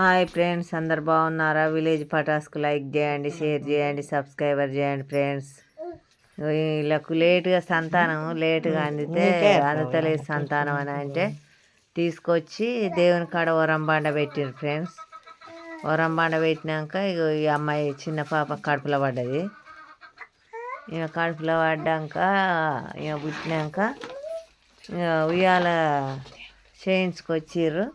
Hi friends అందరు బాగున్నారా? Village పటాస్కు లైక్ చేయండి షేర్ చేయండి సబ్స్క్రైబర్ చేయండి ఫ్రెండ్స్. వీళ్ళకు లేటుగా సంతానం లేటుగా అందితే అందుతలేదు సంతానం అని అంటే తీసుకొచ్చి దేవుని కాడ వరం బండ పెట్టారు ఫ్రెండ్స్. వరం బండ పెట్టినాక ఇగో ఈ అమ్మాయి చిన్న పాప కడుపులో పడ్డది. ఇక కడుపులో పడ్డాక ఇక పుట్టినాక ఇక ఉయ్యాల చేయించుకొచ్చిర్రు.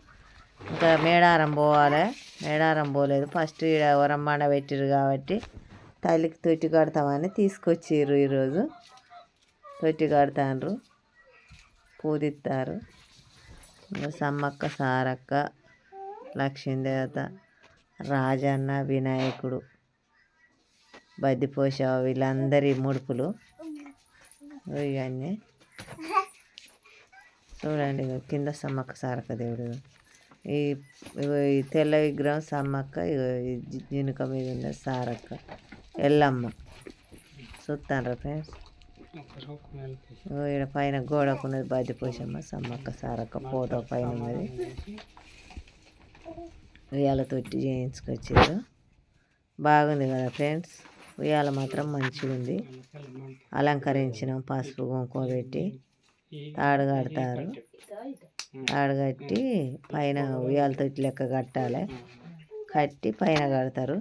ఇంకా మేడారం పోవాలి. మేడారం పోలేదు. ఫస్ట్ ఈడ వరమ్మాడ పెట్టిర్రు కాబట్టి తల్లికి తొట్టి కడతామని తీసుకొచ్చిర్రు ఈరోజు. తొట్టి కడతాండ్రు పూజిస్తారు సమ్మక్క సారక్క లక్ష్మీదేవత రాజన్న వినాయకుడు బద్దిపోష వీళ్ళందరి ముడుపులు. ఇవన్నీ. చూడండి కింద సమ్మక్క సారక్క దేవుడు. ఈ తెల్ల విగ్రహం సమ్మక్క జీనుక ఈ జినుక మీద ఉన్న సారక్క ఎల్లమ్మ. చూస్తాను ఫ్రెండ్స్? ఇక్కడ ఈడ పైన గోడకు ఉన్నది బద్దిపోషమ్మ సమ్మక్క సారక్క ఫోటో పైన ఉన్నది. ఉయ్యాల తొట్టి చేయించుకొచ్చారు. బాగుంది కదా ఫ్రెండ్స్? ఉయ్యాల మాత్రం మంచిగా ఉంది అలంకరించినాం పసుపు కుంకుమ పెట్టి. తాడు కడతారు. తాడు కట్టి పైన ఉయ్యాల తొట్టి లెక్క కట్టాలి. కట్టి పైన కడతారు.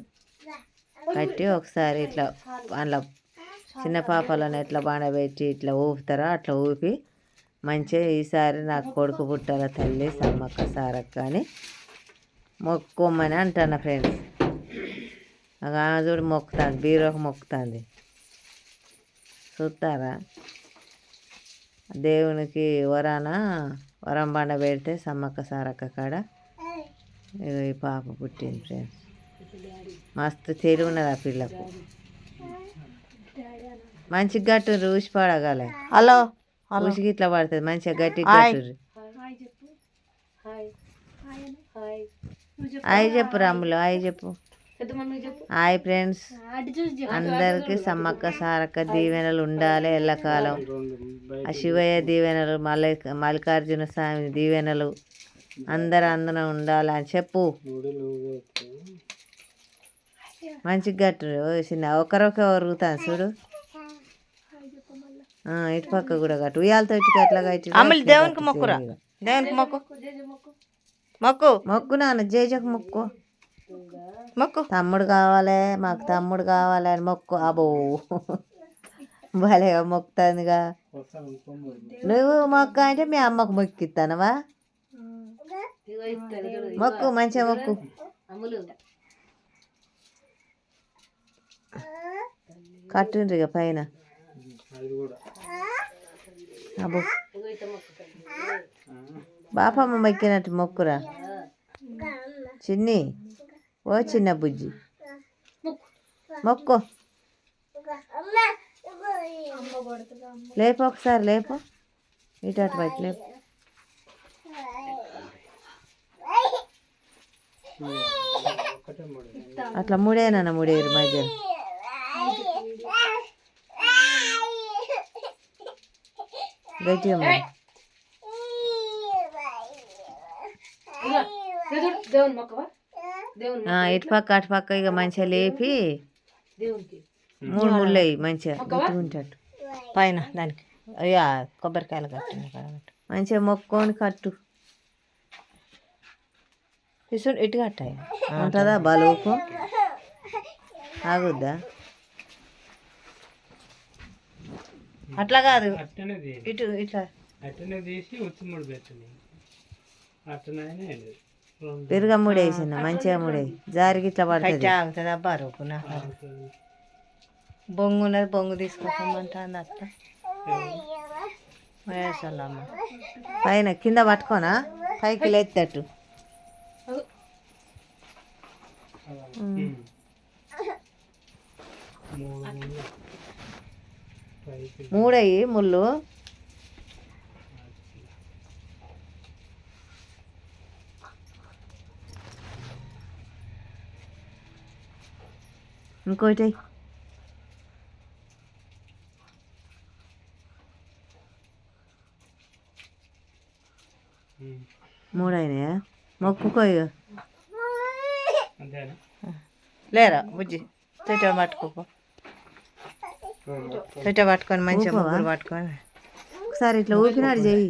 కట్టి ఒకసారి ఇట్లా అందులో చిన్న పాపలను ఎట్లా బాణబెట్టి ఇట్లా ఊపుతారో అట్లా ఊపి మంచిగా ఈసారి నాకు కొడుకు పుట్టాల తల్లి సమ్మక్క సారక్క అని మొక్కుమని అంటాను ఫ్రెండ్స్. ఆమె చూడు మొక్కుతాంది బీరోకి మొక్కుతుంది. చూస్తారా? దేవునికి వరాన? వరం బండ పెడితే సమ్మక్క సారక్క కాడ ఇగో ఈ పాప పుట్టింది ఫ్రెండ్స్. మస్తు తెలివి ఉన్నది ఆ పిల్లకు. మంచి గట్టు ఊసి పడగలే. హలో ఊసికి ఇట్లా పడుతుంది మంచిగా గట్టి గట్టు హాయ్ చెప్పు రాములు హాయ్ చెప్పు. Hi friends. అందరికీ సమ్మక్క సారక్క దీవెనలు ఉండాలి ఎల్లకాలం. ఆ శివయ్య దీవెనలు మల్లి మల్లికార్జున స్వామి దీవెనలు అందరు అందరూ ఉండాలి అని చెప్పు. మంచి గట్టు. చిన్న ఒకరొక ఒరుగుతాను చూడు. ఆ, ఇటు పక్క కూడా కట్టు. ఉయ్యాలతో కట్టి అమ్ములు దేవునికి మొక్కురా. దేవునికి మొక్కు. మొక్కు. మొక్కు నాన్న జేజకు మొక్కు. మొక్కు. తమ్ముడు కావాలి మాకు తమ్ముడు కావాలి అని మొక్కు. అబో భలే మొక్కుతుందిగా నువ్వు మొక్క అంటే మీ అమ్మకు మొక్కిస్తానవా మొక్కు మంచిగా మొక్కు. కట్టుండ్రి ఇక పైన. అబ్బో. బాపమ్మ మొక్కినట్టు మొక్కురా. చిన్ని. ఓ చిన్న బుజ్జి. మొక్కు. లేపు ఒకసారి లేపు. ఇటు అటు బయట లేపు. అట్లా మూడేనా మూడేరు మధ్య. గట్టిగా దేవుని మొక్కవా? ఇటు పక్క అటు పక్క ఇక మంచిగా లేపి మూడు ముళ్ళు వేయి మంచిగా ఉంటాడు పైన దానికి. అయ్యా కొబ్బరికాయలు కట్టు. మంచిగా మొక్కొని కట్టు. తీసుడు ఇటు కట్టాయి. ఉంటుందా బలుపు ఆగుద్దా? అట్లా కాదు. ఇటు ఇట్లా. అట్టనే తీసి ఉత్తిముడు పెట్టండి అట్టనైనా రెండు పెరుగ ముడేసిన మంచిగా ముడే జారికి ఇట్లా కట్టి పడుతుంది. నాకు బొంగు ఉన్నది బొంగు తీసుకోమంటుంది అత్త. వేసల్లమ్మ పైన కింద పట్టుకోనా? పైకి లేత్తట్టు. మూడు ముళ్ళు పైకి మూడయ్యి ముళ్ళు ఇంకోటి. మూడైనాయా మొక్కుకో ఇక అంతేనా లేరా బుజ్జి తొట్ట పట్టుకోపో తొట్ట పట్టుకొని మంచిగా? ముగ్గురు పట్టుకొని ఒకసారి ఇట్లా ఊపినాడు చెయ్యి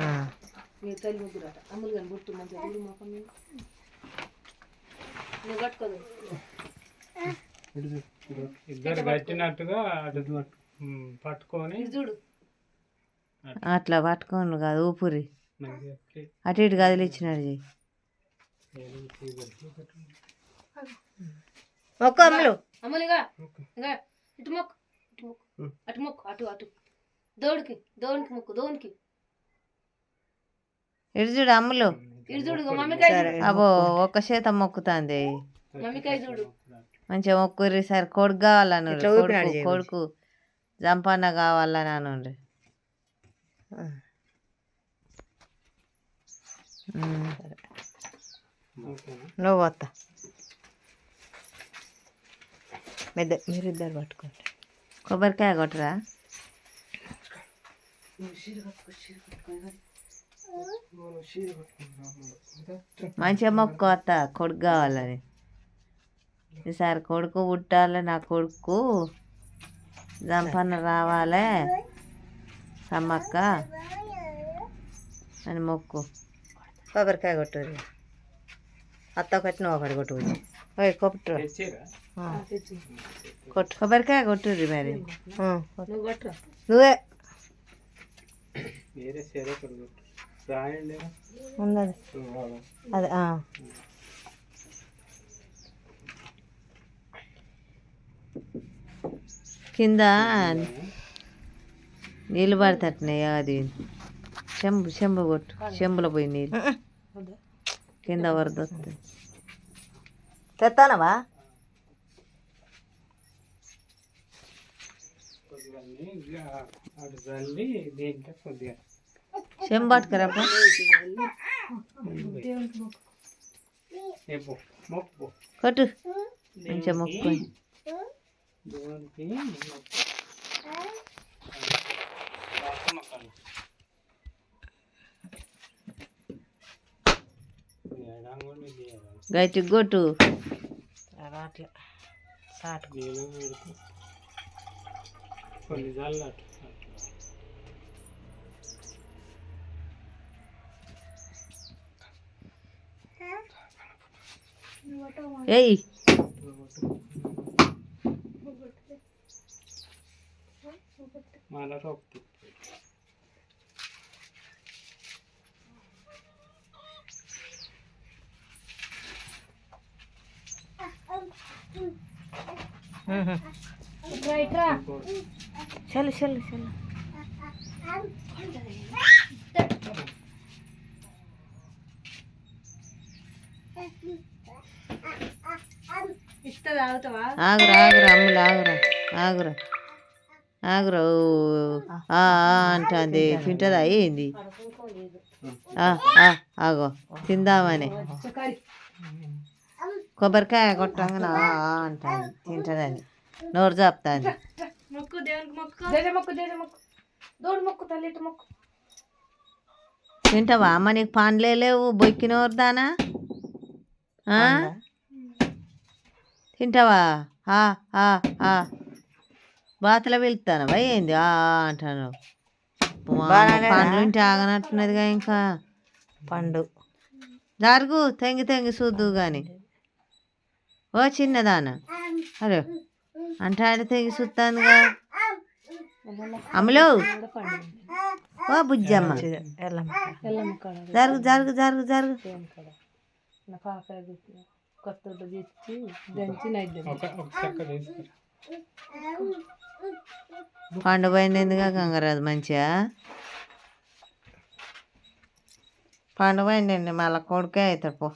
ఆ. ఇద్దరు కట్టినట్టుగా పట్టుకొని అట్లా పట్టుకోండు కాదు ఊపిరి. అటు ఇటు కదిలిచ్చినాడు చెయ్యి. మొక్కు అమ్ములు. ఇటు మొక్కు. ఇటు మొక్కు. అటు మొక్కు. అటు అటు. దోడికి దోనికి మొక్కు దోనికి. ఇటు చూడు అమ్ములు. ఇటు చూడు. అబ్బో ఒక్క చేత మొక్కుతాంది. మమ్మీకాయ చూడు. మంచిగా మొక్కుర్రి సరే కొడుకు కావాలను. కొడుకు జంపన్న కావాలని అనండి నువ్వు వస్తా పెద్ద మీరిద్దరు పట్టుకోండి. కొబ్బరికాయ కొట్టరా? మంచిగా మొక్కు వస్త కొడుకు కావాలని. ఈసారి కొడుకు పుట్టాలి నా కొడుకు. జంపన్న రావాలి. సమ్మక్క. అని మొక్కు. కొబ్బరికాయ కొట్టు అత్త ఒకటి నువ్వు ఒకటి కొట్టు ఓయ్ కొట్టు కొట్టు. కొబ్బరికాయ కొట్టుర్రి మరి. నువ్వు ఉన్నది అదే కింద నీళ్ళు పడతట్టున్నాయి అది. చెంబు చెంబు కొట్టు. చెంబులో పోయి నీళ్ళు. కింద వరద వస్తుంది. తెస్తానవా చెంబు మొక్కు. కొట్టు. మంచిగా మొక్కుని దేవునికి గట్టి కొట్టు అట్లా సాటు కొన్ని సార్లు అటు ఏయ్ ఇట్రా ఇట్రా చల్లు చల్లు చల్లు ఇస్తా తాగుతావా? ఆగురా ఆగురా అమ్ములు ఆగురా ఆగురా. ఆగురా ఓ, ఆ ఆ అంటుంది. తింటుందా? ఏంది? ఆ, ఆ, ఆగో. తిందామని. కొబ్బరికాయ కొట్టంగా అంటాను తింటుందని. నోరు చాపుతాంది మొక్కు దేవునికి మొక్కు. మొక్కు దేజ మొక్కు? దోడు మొక్కు తల్లి ఇటు మొక్కు. తింటావా? అమ్మ నీకు పండ్లే లేవు బొక్కినోరు దానా? ఆ? తింటావా? ఆ, ఆ, ఆ. బాతలో వెళ్తానవా? ఏంది? అంటాను? పండ్లు ఇంటి ఆగనట్టున్నదిగా ఇంకా. పండు. జరుగు తెంగి తెంగి చూద్దు గాని. ఓ చిన్నదాన. అరే అంటే తెంగి చూస్తానుగా అమ్మలో ఓ బుజ్జమ్మ. జరుగు జరుగు జరుగు జరుగు కొత్త తెచ్చి దంచి నైద్యం ఒక ఒక చెక్క తీసుకురా పండు పోయిందిగా గంగరాజు మంచిగా? పండు పోయిందండి మళ్ళీ కొడుకే అవుతాడు పో.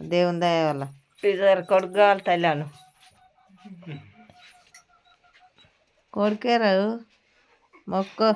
దేవుని దయ వల్ల. ఇద్దరు కొడుకు కావాలి తల్లాను కొడుకే రావు మొక్కు.